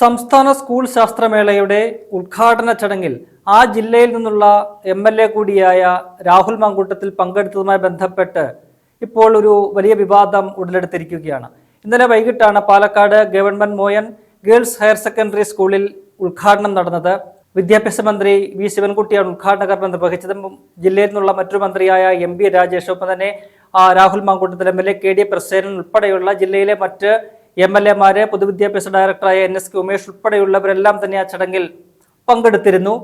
സംസ്ഥാന സ്കൂൾ ശാസ്ത്രമേളയുടെ ഉദ്ഘാടന ചടങ്ങിൽ ആ ജില്ലയിൽ നിന്നുള്ള എം എൽ എ കൂടിയായ രാഹുൽ മാങ്കൂട്ടത്തിൽ പങ്കെടുത്തതുമായി ബന്ധപ്പെട്ട് ഇപ്പോൾ ഒരു വലിയ വിവാദം ഉടലെടുത്തിരിക്കുകയാണ്. ഇന്നലെ വൈകിട്ടാണ് Palakkad government Moyan girls higher secondary സ്കൂളിൽ ഉദ്ഘാടനം നടന്നത്. വിദ്യാഭ്യാസ മന്ത്രി വി ശിവൻകുട്ടിയാണ് ഉദ്ഘാടന കർമ്മം നിർവഹിച്ചത്. ജില്ലയിൽ നിന്നുള്ള മറ്റൊരു മന്ത്രിയായ എം ബി രാജേഷ് ഒപ്പം തന്നെ Rahul Mankoottathil M L A K D Prasenan ഉൾപ്പെടെയുള്ള ജില്ലയിലെ മറ്റ് എം എൽ എമാരെ പൊതുവിദ്യാഭ്യാസ ഡയറക്ടറായ എൻ എസ് കെ ഉമേഷ് ഉൾപ്പെടെയുള്ളവരെല്ലാം തന്നെ ആ ചടങ്ങിൽ പങ്കെടുത്തിരുന്നു.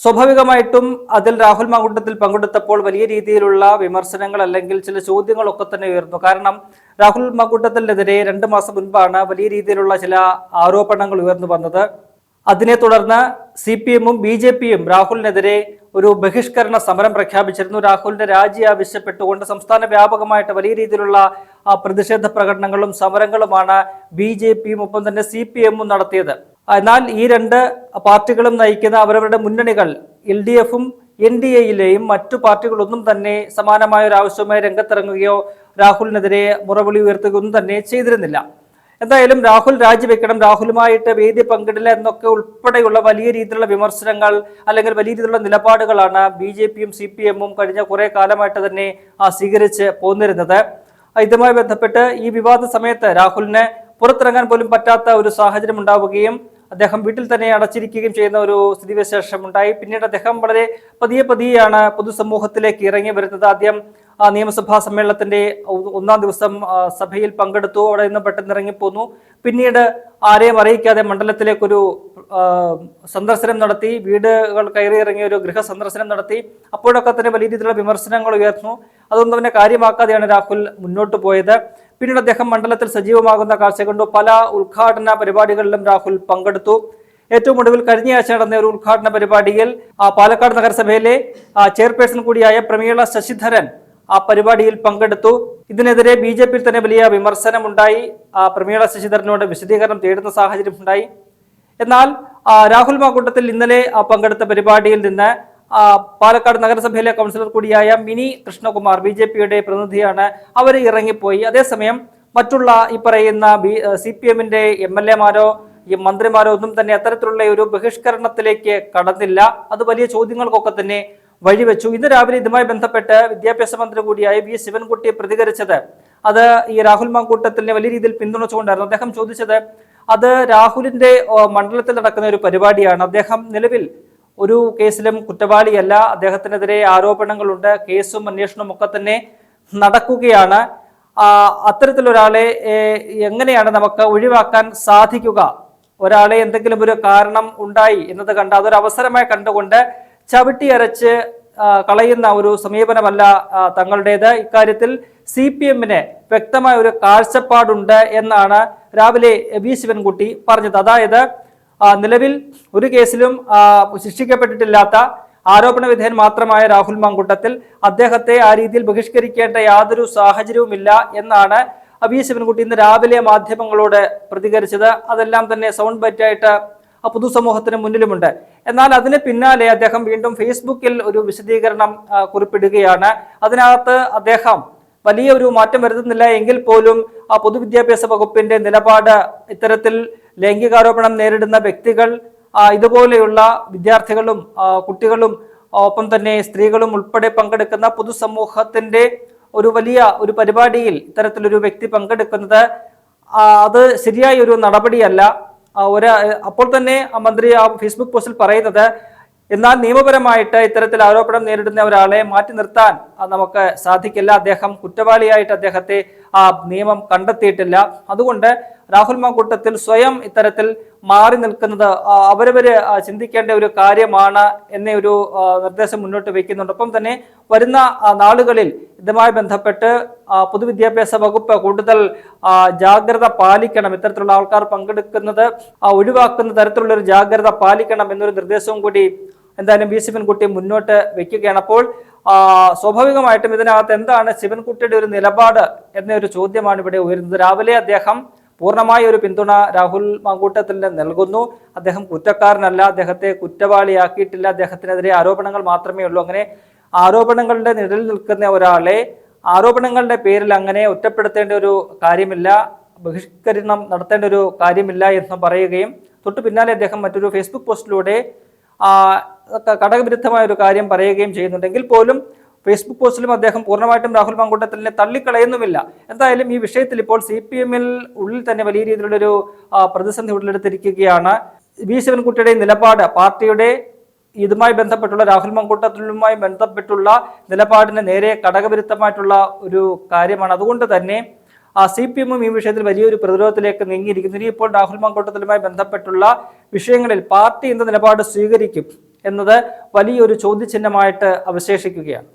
സ്വാഭാവികമായിട്ടും അതിൽ രാഹുൽ മാങ്കുട്ടത്തിൽ പങ്കെടുത്തപ്പോൾ വലിയ രീതിയിലുള്ള വിമർശനങ്ങൾ അല്ലെങ്കിൽ ചില ചോദ്യങ്ങളൊക്കെ തന്നെ ഉയർന്നു. കാരണം രാഹുൽ മാങ്കുട്ടത്തിനെതിരെ രണ്ട് മാസം മുൻപാണ് വലിയ രീതിയിലുള്ള ചില ആരോപണങ്ങൾ ഉയർന്നു വന്നത്. അതിനെ തുടർന്ന് സി പി എമ്മും ബി ജെ പിയും രാഹുലിനെതിരെ ഒരു ബഹിഷ്കരണ സമരം പ്രഖ്യാപിച്ചിരുന്നു. രാഹുലിന്റെ രാജി ആവശ്യപ്പെട്ടുകൊണ്ട് സംസ്ഥാന വ്യാപകമായിട്ട് വലിയ രീതിയിലുള്ള പ്രതിഷേധ പ്രകടനങ്ങളും സമരങ്ങളുമാണ് ബി ജെ പിയും ഒപ്പം തന്നെ സി പി എമ്മും നടത്തിയത്. എന്നാൽ ഈ രണ്ട് പാർട്ടികളും നയിക്കുന്ന അവരവരുടെ മുന്നണികൾ എൽ ഡി എഫും എൻ ഡി എയിലെയും മറ്റു പാർട്ടികളൊന്നും തന്നെ സമാനമായ ഒരു ആവശ്യവുമായി രംഗത്തിറങ്ങുകയോ രാഹുലിനെതിരെ മുറവിളി ഉയർത്തുകയോ ഒന്നും തന്നെ ചെയ്തിരുന്നില്ല. എന്തായാലും രാഹുൽ രാജിവെക്കണം രാഹുലുമായിട്ട് വേദി പങ്കിടില്ല എന്നൊക്കെ ഉൾപ്പെടെയുള്ള വലിയ രീതിയിലുള്ള വിമർശനങ്ങൾ അല്ലെങ്കിൽ വലിയ രീതിയിലുള്ള നിലപാടുകളാണ് ബി ജെ പിയും സി പി എമ്മും കഴിഞ്ഞ കുറെ കാലമായിട്ട് തന്നെ സ്വീകരിച്ച് പോന്നിരുന്നത്. ഇതുമായി ബന്ധപ്പെട്ട് ഈ വിവാദ സമയത്ത് രാഹുലിന് പുറത്തിറങ്ങാൻ പോലും പറ്റാത്ത ഒരു സാഹചര്യം ഉണ്ടാവുകയും അദ്ദേഹം വീട്ടിൽ തന്നെ അടച്ചിരിക്കുകയും ചെയ്യുന്ന ഒരു സ്ഥിതിവിശേഷം ഉണ്ടായി പിന്നീട് അദ്ദേഹം വളരെ പതിയെ പതിയെയാണ് പൊതുസമൂഹത്തിലേക്ക് ഇറങ്ങി വരുന്നത്. ആദ്യം നിയമസഭാ സമ്മേളനത്തിന്റെ ഒന്നാം ദിവസം സഭയിൽ പങ്കെടുത്തു. അവിടെ നിന്ന് പെട്ടെന്ന് ഇറങ്ങിപ്പോന്നു. പിന്നീട് ആരെയും അറിയിക്കാതെ മണ്ഡലത്തിലേക്കൊരു സന്ദർശനം നടത്തി. വീടുകൾ കയറി ഇറങ്ങിയ ഒരു ഗൃഹ സന്ദർശനം നടത്തി. അപ്പോഴൊക്കെ തന്നെ വലിയ രീതിയിലുള്ള വിമർശനങ്ങൾ ഉയർന്നു. അതൊന്നും തന്നെ കാര്യമാക്കാതെയാണ് രാഹുൽ മുന്നോട്ട് പോയത്. പിന്നീട് അദ്ദേഹം മണ്ഡലത്തിൽ സജീവമാകുന്ന കാഴ്ച കണ്ടു. പല ഉദ്ഘാടന പരിപാടികളിലും രാഹുൽ പങ്കെടുത്തു. ഏറ്റവും ഒടുവിൽ കഴിഞ്ഞയാഴ്ച നടന്ന ഒരു ഉദ്ഘാടന പരിപാടിയിൽ ആ, പാലക്കാട് നഗരസഭയിലെ ചെയർപേഴ്സൺ കൂടിയായ പ്രമീള ശശിധരൻ ആ പരിപാടിയിൽ പങ്കെടുത്തു. ഇതിനെതിരെ ബി ജെ പിയിൽ തന്നെ വലിയ വിമർശനമുണ്ടായി. പ്രമീള ശശിധരനോട് വിശദീകരണം തേടുന്ന സാഹചര്യം ഉണ്ടായി എന്നാൽ രാഹുൽ മാക്കൂട്ടത്തിൽ ഇന്നലെ പങ്കെടുത്ത പരിപാടിയിൽ നിന്ന് പാലക്കാട് നഗരസഭയിലെ കൗൺസിലർ കൂടിയായ മിനി കൃഷ്ണകുമാർ ബി ജെ പിയുടെ പ്രതിനിധിയാണ് അവർ ഇറങ്ങിപ്പോയി. അതേസമയം മറ്റുള്ള ഈ പറയുന്ന ബി സി പി എമ്മിന്റെ എം എൽ എമാരോ ഈ മന്ത്രിമാരോ ഒന്നും തന്നെ അത്തരത്തിലുള്ള ഒരു ബഹിഷ്കരണത്തിലേക്ക് കടന്നില്ല. അത് വലിയ ചോദ്യങ്ങൾക്കൊക്കെ തന്നെ വഴിവെച്ചു. ഇന്ന് രാവിലെ ഇതുമായി ബന്ധപ്പെട്ട് വിദ്യാഭ്യാസ മന്ത്രി കൂടിയായ വി ശിവൻകുട്ടി പ്രതികരിച്ചത് അത് ഈ രാഹുൽ മാങ്കൂട്ടത്തിനെ വലിയ രീതിയിൽ പിന്തുണച്ചുകൊണ്ടായിരുന്നു. അദ്ദേഹം ചോദിച്ചത് അത് രാഹുലിന്റെ മണ്ഡലത്തിൽ നടക്കുന്ന ഒരു പരിപാടിയാണ്. അദ്ദേഹം നിലവിൽ ഒരു കേസിലും കുറ്റവാളിയല്ല. അദ്ദേഹത്തിനെതിരെ ആരോപണങ്ങളുണ്ട്. കേസും അന്വേഷണവും ഒക്കെ തന്നെ നടക്കുകയാണ്. അത്തരത്തിലൊരാളെ എങ്ങനെയാണ് നമുക്ക് ഒഴിവാക്കാൻ സാധിക്കുക? ഒരാളെ എന്തെങ്കിലും ഒരു കാരണം ഉണ്ടായി എന്നത് കണ്ട് അതൊരു അവസരമായി കണ്ടുകൊണ്ട് ചവിട്ടി അരച്ച് കളയുന്ന ഒരു സമീപനമല്ല തങ്ങളുടേത്. ഇക്കാര്യത്തിൽ സി പി എമ്മിന് വ്യക്തമായ ഒരു കാഴ്ചപ്പാടുണ്ട് എന്നാണ് രാവിലെ വി. ശിവൻകുട്ടി പറഞ്ഞത്. അതായത് നിലവിൽ ഒരു കേസിലും ശിക്ഷിക്കപ്പെട്ടിട്ടില്ലാത്ത ആരോപണ വിധേയൻ മാത്രമായ രാഹുൽ മാങ്കൂട്ടത്തിൽ അദ്ദേഹത്തെ ആ രീതിയിൽ ബഹിഷ്കരിക്കേണ്ട യാതൊരു സാഹചര്യവുമില്ല എന്നാണ് വി ശിവൻകുട്ടി ഇന്ന് രാവിലെ മാധ്യമങ്ങളോട് പ്രതികരിച്ചത്. അതെല്ലാം തന്നെ സൗണ്ട് ബൈറ്റായിട്ട് പൊതുസമൂഹത്തിന് മുന്നിലുമുണ്ട്. എന്നാൽ അതിന് പിന്നാലെ അദ്ദേഹം വീണ്ടും ഫേസ്ബുക്കിൽ ഒരു വിശദീകരണം കുറിപ്പിടുകയാണ്. അതിനകത്ത് അദ്ദേഹം വലിയ ഒരു മാറ്റം വരുത്തുന്നില്ല എങ്കിൽ പോലും ആ പൊതുവിദ്യാഭ്യാസ വകുപ്പിന്റെ നിലപാട് ഇത്തരത്തിൽ ലൈംഗികാരോപണം നേരിടുന്ന വ്യക്തികൾ ഇതുപോലെയുള്ള വിദ്യാർത്ഥികളും കുട്ടികളും ഒപ്പം തന്നെ സ്ത്രീകളും ഉൾപ്പെടെ പങ്കെടുക്കുന്ന പൊതുസമൂഹത്തിന്റെ ഒരു വലിയ ഒരു പരിപാടിയിൽ ഇത്തരത്തിലൊരു വ്യക്തി പങ്കെടുക്കുന്നത് അത് ശരിയായ ഒരു നടപടിയല്ല ഒരു അപ്പോൾ തന്നെ മന്ത്രി ആ ഫേസ്ബുക്ക് പോസ്റ്റിൽ പറയുന്നത് എന്നാൽ നിയമപരമായിട്ട് ഇത്തരത്തിൽ ആരോപണം നേരിടുന്ന ഒരാളെ മാറ്റി നിർത്താൻ നമുക്ക് സാധിക്കില്ല. അദ്ദേഹം കുറ്റവാളിയായിട്ട് അദ്ദേഹത്തെ ആ നിയമം കണ്ടെത്തിയിട്ടില്ല. അതുകൊണ്ട് രാഹുൽ മാക്കൂട്ടത്തിൽ സ്വയം ഇത്തരത്തിൽ മാറി നിൽക്കുന്നത് അവരവര് ചിന്തിക്കേണ്ട ഒരു കാര്യമാണ് എന്ന ഒരു നിർദ്ദേശം മുന്നോട്ട് വയ്ക്കുന്നുണ്ട്. ഒപ്പം തന്നെ വരുന്ന നാളുകളിൽ ഇതുമായി ബന്ധപ്പെട്ട് പൊതുവിദ്യാഭ്യാസ വകുപ്പ് കൂടുതൽ ജാഗ്രത പാലിക്കണം. ഇത്തരത്തിലുള്ള ആൾക്കാർ പങ്കെടുക്കുന്നത് ഒഴിവാക്കുന്ന തരത്തിലുള്ള ഒരു ജാഗ്രത പാലിക്കണം എന്നൊരു നിർദ്ദേശവും കൂടി എന്തായാലും വി ശിവൻകുട്ടി മുന്നോട്ട് വെക്കുകയാണ്. അപ്പോൾ സ്വാഭാവികമായിട്ടും ഇതിനകത്ത് എന്താണ് ശിവൻകുട്ടിയുടെ ഒരു നിലപാട് എന്നൊരു ചോദ്യമാണ് ഇവിടെ ഉയരുന്നത്. രാവിലെ അദ്ദേഹം പൂർണമായ ഒരു പിന്തുണ രാഹുൽ മാങ്കൂട്ടത്തിന് നൽകുന്നു. അദ്ദേഹം കുറ്റക്കാരനല്ല അദ്ദേഹത്തെ കുറ്റവാളിയാക്കിയിട്ടില്ല അദ്ദേഹത്തിനെതിരെ ആരോപണങ്ങൾ മാത്രമേ ഉള്ളൂ. അങ്ങനെ ആരോപണങ്ങളുടെ നിഴലിൽ നിൽക്കുന്ന ഒരാളെ ആരോപണങ്ങളുടെ പേരിൽ അങ്ങനെ ഒറ്റപ്പെടുത്തേണ്ട ഒരു കാര്യമില്ല ബഹിഷ്കരണം നടത്തേണ്ട ഒരു കാര്യമില്ല എന്ന് പറയുകയും തൊട്ടു പിന്നാലെ അദ്ദേഹം മറ്റൊരു ഫേസ്ബുക്ക് പോസ്റ്റിലൂടെ ഘടകവിരുദ്ധമായ ഒരു കാര്യം പറയുകയും ചെയ്യുന്നുണ്ടെങ്കിൽ പോലും ഫേസ്ബുക്ക് പോസ്റ്റിലും അദ്ദേഹം പൂർണമായിട്ടും രാഹുൽ മങ്കൂട്ടത്തിലിനെ തള്ളിക്കളയുന്നുമില്ല. എന്തായാലും ഈ വിഷയത്തിൽ ഇപ്പോൾ സി പി എമ്മിൽ ഉള്ളിൽ തന്നെ വലിയ രീതിയിലുള്ളൊരു പ്രതിസന്ധി ഉടലെടുത്തിരിക്കുകയാണ് വി ശിവൻകുട്ടിയുടെ നിലപാട് പാർട്ടിയുടെ ഇതുമായി ബന്ധപ്പെട്ടുള്ള രാഹുൽ മങ്കൂട്ടത്തിലുമായി ബന്ധപ്പെട്ടുള്ള നിലപാടിന് നേരെ ഘടകവിരുദ്ധമായിട്ടുള്ള ഒരു കാര്യമാണ്. അതുകൊണ്ട് തന്നെ സി പി എമ്മും ഈ വിഷയത്തിൽ വലിയൊരു പ്രതിരോധത്തിലേക്ക് നീങ്ങിയിരിക്കുന്നു. ഇനി ഇപ്പോൾ രാഹുൽ മാങ്കോട്ടത്തിലുമായി ബന്ധപ്പെട്ടുള്ള വിഷയങ്ങളിൽ പാർട്ടി എന്ത് നിലപാട് സ്വീകരിക്കും എന്നത് വലിയൊരു ചോദ്യചിഹ്നമായിട്ട് അവശേഷിക്കുകയാണ്.